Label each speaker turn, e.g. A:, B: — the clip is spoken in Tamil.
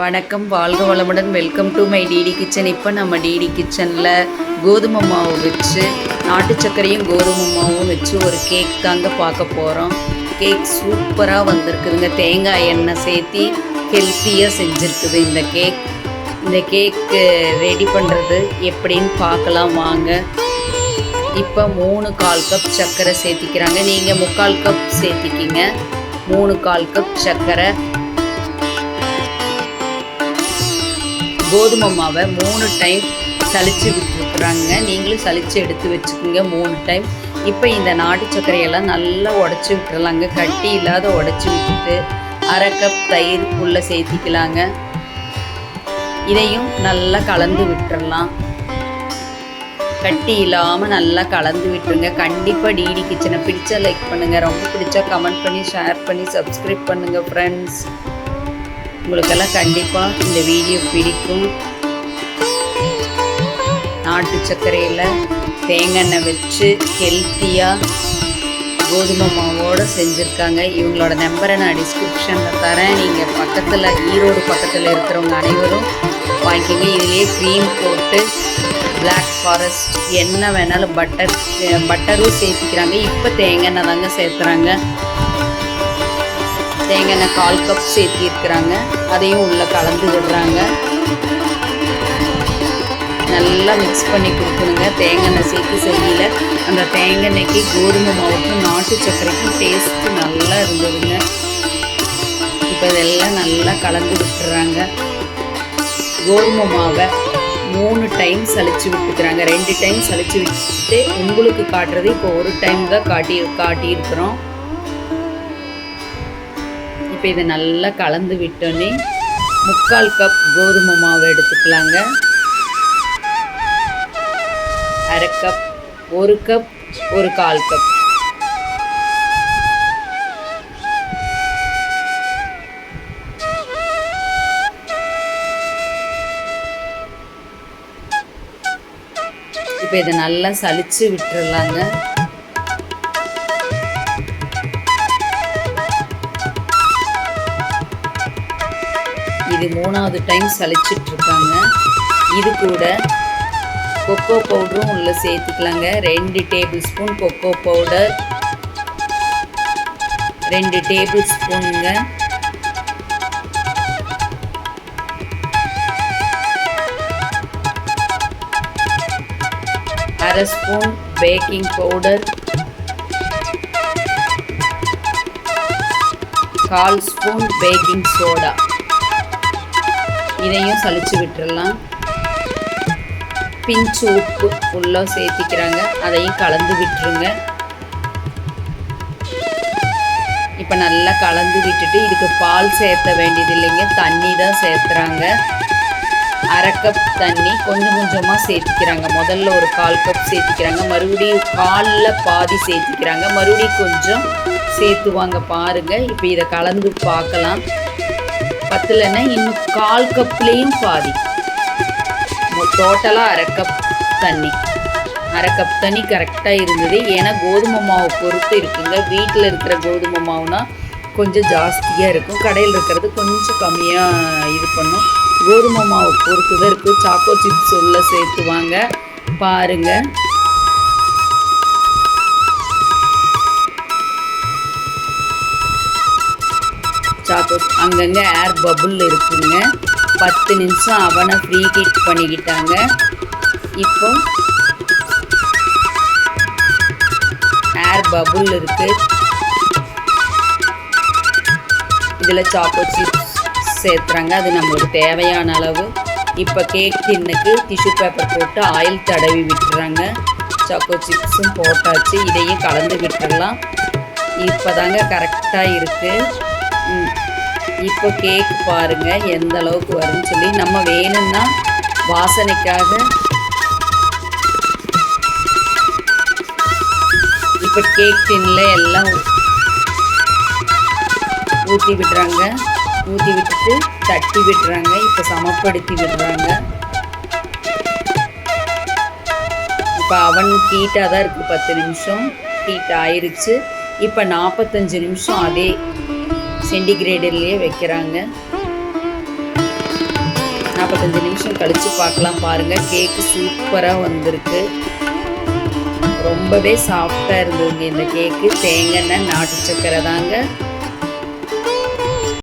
A: வணக்கம். வாழ்க வளமுடன். Welcome to my DD kitchen இப்போ நம்ம டிடி கிச்சனில் கோதுமை மாவு வச்சு நாட்டு சர்க்கரையும் கோதுமை மாவும் வச்சு ஒரு கேக் தாங்க பார்க்க போகிறோம் கேக் சூப்பராக வந்திருக்குதுங்க. தேங்காய் எண்ணெய் சேர்த்தி ஹெல்த்தியாக செஞ்சுருக்குது இந்த கேக் இந்த கேக்கு ரெடி பண்ணுறது எப்படின்னு பார்க்கலாம் வாங்க. இப்போ மூணு கால் கப் சர்க்கரை சேர்த்திக்கிறாங்க. நீங்கள் முக்கால் கப் சேர்த்திக்கிங்க. மூணு கால் கப் சர்க்கரை. கோதுமை மாவை மூணு டைம் சளிச்சு விட்டுருக்குறாங்க. நீங்களும் சளிச்சு எடுத்து வச்சுக்கோங்க மூணு டைம் இப்போ இந்த நாட்டு சர்க்கரையெல்லாம் நல்லா உடச்சி விட்டுறலாங்க. கட்டி இல்லாத உடச்சி விட்டுட்டு அரை கப் தயிர் உள்ளே சேர்த்திக்கலாங்க. இதையும் நல்லா கலந்து விட்டுறலாம். கட்டி இல்லாமல் நல்லா கலந்து விட்டுருங்க. கண்டிப்பாக டிடி கிச்சனை பிடிச்சா லைக் பண்ணுங்கள் ரொம்ப பிடிச்சா கமெண்ட் பண்ணி ஷேர் பண்ணி சப்ஸ்கிரைப் பண்ணுங்கள் ஃப்ரெண்ட்ஸ் உங்களுக்கெல்லாம் கண்டிப்பாக இந்த வீடியோ பிடிக்கும். நாட்டு சர்க்கரையில் தேங்காய் வச்சு ஹெல்த்தியாக கோதுமை மாவோடு செஞ்சுருக்காங்க. இவங்களோட நம்பரை நான் டிஸ்கிரிப்ஷனில் தரேன். நீங்கள் பக்கத்தில் ஈரோடு பக்கத்தில் இருக்கிறவங்க அனைவரும் வாங்கிக்கோங்க. இதுலேயே க்ரீம் போட்டு பிளாக் ஃபாரஸ்ட் என்ன வேணாலும் பட்டர் பட்டரும் சேர்த்துக்கிறாங்க. இப்போ தேங்காய் எண்ணெய் தாங்க சேர்த்துறாங்க. தேங்காய் எண்ணெய் கால் கப் சேர்த்திருக்கிறாங்க. அதையும் உள்ளே கலந்து விடுறாங்க. நல்லா மிக்ஸ் பண்ணி கொடுக்கணுங்க. தேங்காய் எண்ணெய் சேர்த்து செய்யல. அந்த தேங்காய் எண்ணெய்க்கு கோதுமை மாவுக்கும் நாட்டு சர்க்கரைக்கும் டேஸ்ட்டு நல்லா இருந்ததுங்க. இப்போ இதெல்லாம் நல்லா கலந்து விட்டுறாங்க. கோதுமை மாவை மூணு டைம் சளிச்சு விட்டுக்கிறாங்க. ரெண்டு டைம் சளிச்சு விட்டுட்டு உங்களுக்கு காட்டுறது இப்போ ஒரு டைம் தான் காட்டி காட்டியிருக்கிறோம். இப்போ இதை நல்லா கலந்து விட்டோன்னே முக்கால் கப் கோதுமை மாவு எடுத்துக்கலாங்க. அரை கப் ஒரு கப் ஒரு கால் கப். இப்போ இதை நல்லா சலிச்சு விட்டுறலாங்க. இது மூணாவது டைம் சலிச்சிட்டு இருக்காங்க இது கூட கொக்கோ பவுடரும் உள்ள சேர்த்துக்கலாங்க. ரெண்டு டேபிள் ஸ்பூன் கொக்கோ பவுடர் ரெண்டு டேபிள் ஸ்பூனுங்க அரை ஸ்பூன் பேக்கிங் பவுடர் கால் ஸ்பூன் பேக்கிங் சோடா இதையும் சளிச்சு விட்டுறலாம். பிஞ்சு உப்பு உள்ள சேர்த்திக்கிறாங்க. அதையும் கலந்து விட்டுருங்க. இப்போ நல்லா கலந்து விட்டுட்டு இதுக்கு பால் சேர்த்த வேண்டியது இல்லைங்க. தண்ணி தான் சேர்த்துறாங்க. அரை கப் தண்ணி கொஞ்சம் கொஞ்சமாக சேர்த்திக்கிறாங்க. முதல்ல ஒரு கால் கப் சேர்த்திக்கிறாங்க. மறுபடியும் காலில் பாதி சேர்த்திக்கிறாங்க. மறுபடியும் கொஞ்சம் சேர்த்துவாங்க பாருங்கள் இப்போ இதை கலந்து பார்க்கலாம். பத்தலைன்னா இன்னும் கால் கப்லேயும் பாதி. டோட்டலாக அரை கப் தண்ணி. அரை கப் தண்ணி கரெக்டாக இருந்தது. ஏன்னா கோதுமை மாவு பொறுத்து இருக்குங்க. வீட்டில் இருக்கிற கோதுமை மாவுனா கொஞ்சம் ஜாஸ்தியாக இருக்கும். கடையில் இருக்கிறது கொஞ்சம் கம்மியாக இது பண்ணும். கோதுமை மாவு பொறுத்து தான் இருக்குது சாக்கோ சிப்ஸ் உள்ள சேர்த்துவாங்க பாருங்கள் சாக்கோஸ் அங்கங்கே ஏர் பபுள் இருக்குங்க. பத்து நிமிஷம் அவனை ஃப்ரீ ஹீட் பண்ணிக்கிட்டாங்க. இப்போ ஏர் பபுள் இருக்கு. இதில் சாக்கோ சிப்ஸ் சேர்த்துறாங்க. அது நம்மளுக்கு தேவையான அளவு. இப்போ கேக் டின்னுக்கு டிஷ்யூ பேப்பர் போட்டு ஆயில் தடவி விட்டுறாங்க. சாக்கோ சிப்ஸும் போட்டாச்சு. இதையும் கலந்து விட்டுடலாம் இப்போ தாங்க கரெக்டாக இருக்குது இப்போ கேக் பாருங்கள் எந்த அளவுக்கு வரும்னு சொல்லி. நம்ம வேணும்னா வாசனைக்காக இப்போ கேக் டின்ல எல்லாம் ஊற்றி விடுறாங்க. ஊற்றி விட்டுட்டு தட்டி விடுறாங்க. இப்போ சமப்படுத்தி விடுறாங்க. இப்போ அவன் ஹீட்டாக தான் இருக்குது பத்து நிமிஷம் ஹீட் ஆயிடுச்சு இப்போ நாற்பத்தஞ்சு நிமிஷம் அதே சென்டிகிரேடிலேயே வைக்கிறாங்க. நாற்பத்தஞ்சு நிமிஷம் கழித்து பார்க்கலாம் பாருங்கள் கேக்கு சூப்பராக வந்திருக்கு. ரொம்பவே சாஃப்டாக இருந்ததுங்க இந்த கேக்கு தேங்காய் நாட்டு சக்கரை தாங்க.